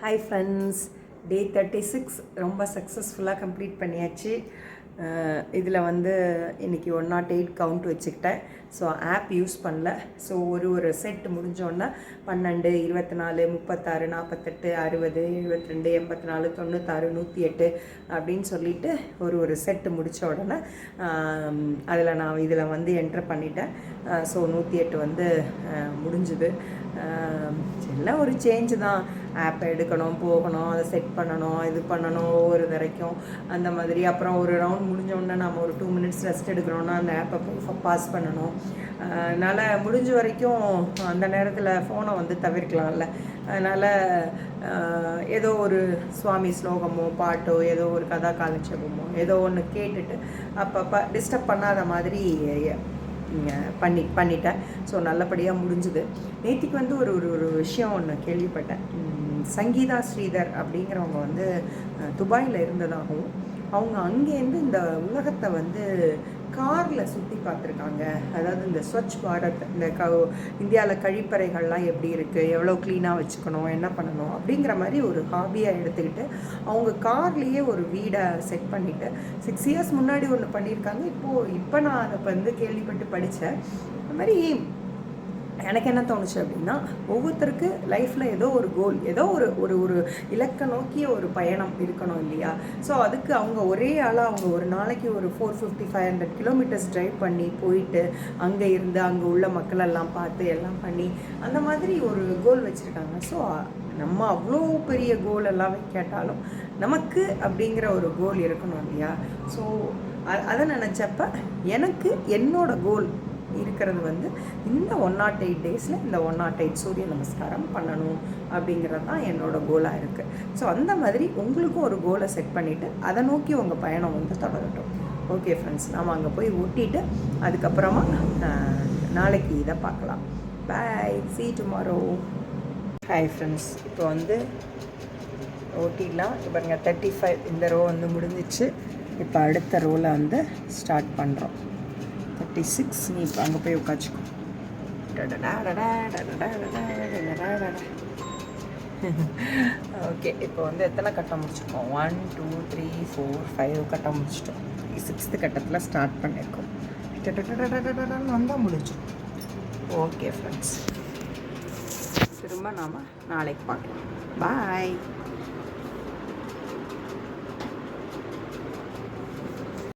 Hi friends day thirty six ரொம்ப சக்ஸஸ்ஃபுல்லாக complete பண்ணியாச்சு. இதில் வந்து இன்றைக்கி ஒன் நாட் எயிட் கவுண்ட் வச்சுக்கிட்டேன். ஸோ ஆப் யூஸ் பண்ணல. ஸோ ஒரு ஒரு செட் முடிஞ்சோன்னா பன்னெண்டு இருபத்தி நாலு முப்பத்தாறு நாற்பத்தெட்டு அறுபது எழுபத்தி ரெண்டு எண்பத்தி நாலு தொண்ணூத்தாறு நூற்றி எட்டு அப்படின்னு சொல்லிட்டு ஒரு ஒரு செட்டு முடித்த உடனே அதில் நான் இதில் வந்து என்ட்ரு பண்ணிட்டேன். ஸோ நூற்றி எட்டு வந்து முடிஞ்சுது. எல்லாம் ஒரு சேஞ்சு தான். ஆப்பை எடுக்கணும் போகணும் அதை செட் பண்ணணும் இது பண்ணணும் ஒவ்வொரு வரைக்கும். அந்த மாதிரி. அப்புறம் ஒரு ரவுண்ட் முடிஞ்ச உடனே நம்ம ஒரு டூ மினிட்ஸ் ரெஸ்ட் எடுக்கணும்னா அந்த ஆப்பை பாஸ் பண்ணணும். அதனால் முடிஞ்ச வரைக்கும் அந்த நேரத்தில் ஃபோனை வந்து தவிர்க்கலாம்ல. அதனால் ஏதோ ஒரு சுவாமி ஸ்லோகமோ பாட்டோ ஏதோ ஒரு கதா காலட்சேபமோ ஏதோ ஒன்று கேட்டுட்டு அப்பப்போ டிஸ்டர்ப் பண்ணாத மாதிரி பண்ணி பண்ணிட்டேன். ஸோ நல்லபடியாக முடிஞ்சுது. நேற்றுக்கு வந்து ஒரு ஒரு ஒரு விஷயம் ஒன்று கேள்விப்பட்டேன். சங்கீதா ஸ்ரீதர் அப்படிங்கிறவங்க வந்து துபாயில் இருந்ததாகவும் அவங்க அங்கேருந்து இந்த உலகத்தை வந்து காரில் சுற்றி பார்த்துருக்காங்க. அதாவது இந்த ஸ்வச் பாரத் இந்த க இந்தியாவில் கழிப்பறைகள்லாம் எப்படி இருக்குது எவ்வளோ க்ளீனாக வச்சுக்கணும் என்ன பண்ணணும் அப்படிங்கிற மாதிரி ஒரு ஹாபியாக எடுத்துக்கிட்டு அவங்க கார்லேயே ஒரு வீடை செட் பண்ணிவிட்டு சிக்ஸ் இயர்ஸ் முன்னாடி ஒன்று பண்ணியிருக்காங்க. இப்போது இப்போ நான் அதை வந்து கேள்விப்பட்டு படித்தேன் அது மாதிரி எனக்கு என்ன தோணுச்சு அப்படின்னா ஒவ்வொருத்தருக்கு லைஃப்பில் ஏதோ ஒரு கோல் ஏதோ ஒரு ஒரு ஒரு இலக்கை நோக்கிய ஒரு பயணம் இருக்கணும் இல்லையா? ஸோ அதுக்கு அவங்க ஒரே ஆளாக அவங்க ஒரு நாளைக்கு ஒரு four fifty five hundred kilometres drive பண்ணி போயிட்டு அங்கே இருந்து அங்கே உள்ள மக்களெல்லாம் பார்த்து எல்லாம் பண்ணி அந்த மாதிரி ஒரு கோல் வச்சுருக்காங்க. ஸோ நம்ம அவ்வளோ பெரிய கோல் எல்லாம் கேட்டாலும் நமக்கு அப்படிங்கிற ஒரு கோல் இருக்கணும் இல்லையா? ஸோ அதை நினச்சப்ப எனக்கு என்னோட கோல் இருக்கிறது வந்து இந்த ஒன் நாட் எயிட் டேஸில் இந்த ஒன் நாட் எயிட் சூரிய நமஸ்காரம் பண்ணணும் அப்படிங்கிறது தான் என்னோடய கோலாக இருக்குது ஸோ அந்த மாதிரி உங்களுக்கும் ஒரு கோலை செட் பண்ணிவிட்டு அதை நோக்கி உங்கள் பயணம் வந்து தொடரட்டும். ஓகே ஃப்ரெண்ட்ஸ் நாம் அங்கே போய் ஒட்டிட்டு அதுக்கப்புறமா நாளைக்கு இதை பார்க்கலாம். Bye see tomorrow hi friends இப்போ வந்து ஓட்டிடலாம் இப்போ பாருங்க தேர்ட்டி ஃபைவ் இந்த ரோ வந்து முடிஞ்சிச்சு. இப்போ அடுத்த ரோவில் வந்து ஸ்டார்ட் பண்ணுறோம் தேர்ட்டி சிக்ஸ் நீ இப்போ அங்கே போய் உட்காச்சிக்கோ ஓகே இப்போ வந்து எத்தனை கட்டம் முடிச்சிருக்கோம்? One two three four five கட்டம் முடிச்சிட்டோம். சிக்ஸ்த்து கட்டத்தில் ஸ்டார்ட் பண்ணியிருக்கோம் வந்தால் முடிஞ்சோம் ஓகே ஃப்ரெண்ட்ஸ் திரும்ப நாம் நாளைக்கு பார்க்கலாம் பாய்